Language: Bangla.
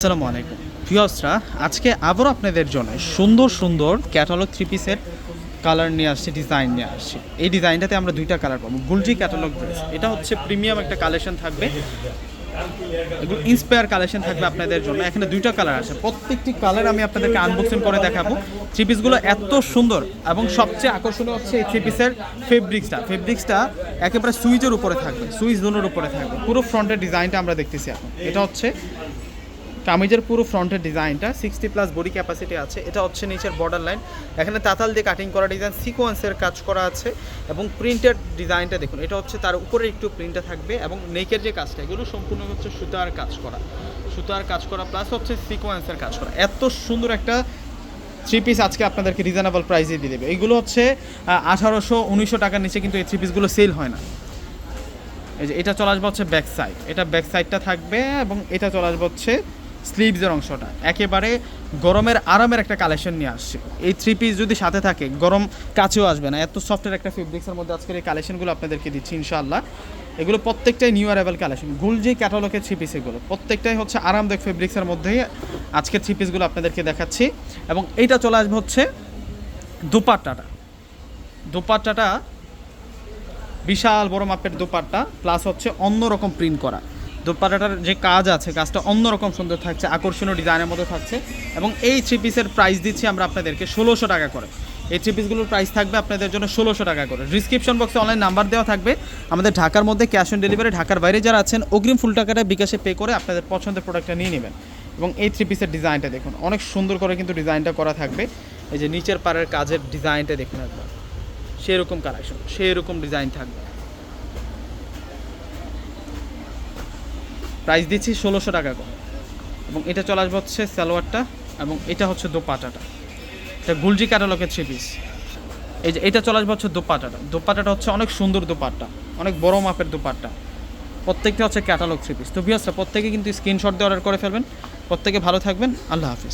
আসসালামু আলাইকুম। ভিউয়ার্সরা, আজকে আবারও আপনাদের জন্য সুন্দর সুন্দর ক্যাটালগ থ্রি পিসের কালার নিয়ে আসছি ডিজাইন নিয়ে আসছি। এই ডিজাইনটাতে আমরা দুইটা কালার পাবো গুলজি ক্যাটালগ ড্রেস এটা হচ্ছে প্রিমিয়াম একটা কালেকশন থাকবে। এগুলো ইন্সপায়ার কালেকশন থাকবে আপনাদের জন্য। এখানে দুইটা কালার আছে। প্রত্যেকটি কালার আমি আপনাদেরকে আনবক্সিং করে দেখাবো। থ্রি পিসগুলো এত সুন্দর এবং সবচেয়ে আকর্ষণীয় হচ্ছে এই থ্রি পিসের ফেব্রিক্সটা ফেব্রিক্সটা একেবারে সুইচের উপরে থাকবে, সুইচ জোনের উপরে থাকবে। পুরো ফ্রন্টের ডিজাইনটা আমরা দেখতেছি এখন। এটা হচ্ছে কামিজের পুরো ফ্রন্টের ডিজাইনটা সিক্সটি প্লাস বডি ক্যাপাসিটি আছে। এটা হচ্ছে নিচের বর্ডার লাইন এখানে তাতাল দিয়ে কাটিং করা ডিজাইন সিকোয়েন্সের কাজ করা আছে এবং প্রিন্টেড ডিজাইনটা দেখুন, এটা হচ্ছে তার উপরে একটু প্রিন্টটা থাকবে এবং নেকের যে কাজটা, এগুলো সম্পূর্ণ হচ্ছে সুতার কাজ করা। সুতার কাজ করা প্লাস হচ্ছে সিকোয়েন্সের কাজ করা। এত সুন্দর একটা থ্রি পিস আজকে আপনাদেরকে রিজনেবল প্রাইসে দিয়ে দেবে। এইগুলো হচ্ছে আঠারোশো উনিশশো টাকার নিচে কিন্তু এই থ্রি পিসগুলো সেল হয় না। এই যে এটা চলে আসবে হচ্ছে ব্যাক সাইড এটা ব্যাক সাইডটা থাকবে এবং এটা চলে আসবে হচ্ছে স্লিভসের অংশটা। একেবারে গরমের আরামের একটা কালেকশন নিয়ে আসছে। এই থ্রি পিস যদি সাথে থাকে, গরম কাছেও আসবে না। এত সফটের একটা ফেব্রিক্সের মধ্যে আজকের এই কালেকশনগুলো আপনাদেরকে দিচ্ছি, ইনশাআল্লাহ। এগুলো প্রত্যেকটাই নিউ অ্যারাইভাল কালেকশন গুলজি ক্যাটালগের থ্রি পিস এগুলো, প্রত্যেকটাই হচ্ছে আরামদায়ক ফেব্রিক্সের মধ্যেই আজকের থ্রি পিসগুলো আপনাদেরকে দেখাচ্ছি। এবং এইটা চলে আসবে হচ্ছে দুপাট্টাটা। দুপাট্টাটা বিশাল বড় মাপের দুপাট্টা প্লাস হচ্ছে অন্যরকম প্রিন্ট করা। দোপাট্টাটার যে কাজ আছে, কাজটা অন্যরকম সুন্দর থাকছে, আকর্ষণীয় ডিজাইনের মতো থাকছে এবং এই থ্রি পিসের প্রাইস দিচ্ছি আমরা আপনাদেরকে ষোলোশো টাকা করে। এই থ্রি পিসগুলোর প্রাইস থাকবে আপনাদের জন্য ষোলোশো টাকা করে। ডিসক্রিপশন বক্সে অনলাইন নাম্বার দেওয়া থাকবে। আমাদের ঢাকার মধ্যে ক্যাশ অন ডেলিভারি ঢাকার বাইরে যারা আছেন, অগ্রিম ফুল টাকাটা বিকাশে পে করে আপনাদের পছন্দের প্রোডাক্টটা নিয়ে নেবেন। এবং এই থ্রি পিসের ডিজাইনটা দেখুন, অনেক সুন্দর করে কিন্তু ডিজাইনটা করা থাকবে। এই যে নিচের পাড়ের কাজের ডিজাইনটা দেখুন একবার। সেরকম কালেকশন সেরকম ডিজাইন থাকবে। প্রাইস দিচ্ছি ষোলোশো টাকা করে। এবং এটা চলে আসবে হচ্ছে সালোয়ারটা এবং এটা হচ্ছে দোপাটাটা। এটা গুলজি ক্যাটালগের থ্রি পিস এই যে এটা চলে আসবে হচ্ছে দোপাটাটা। দোপাটাটা হচ্ছে অনেক সুন্দর দোপাট্টা, অনেক বড় মাপের দোপাট্টা। প্রত্যেকটা হচ্ছে ক্যাটালগ থ্রি পিস তো বিয়াসটা প্রত্যেকে কিন্তু স্ক্রিনশট দিয়ে অর্ডার করে ফেলবেন। প্রত্যেকে ভালো থাকবেন। আল্লাহ হাফিজ।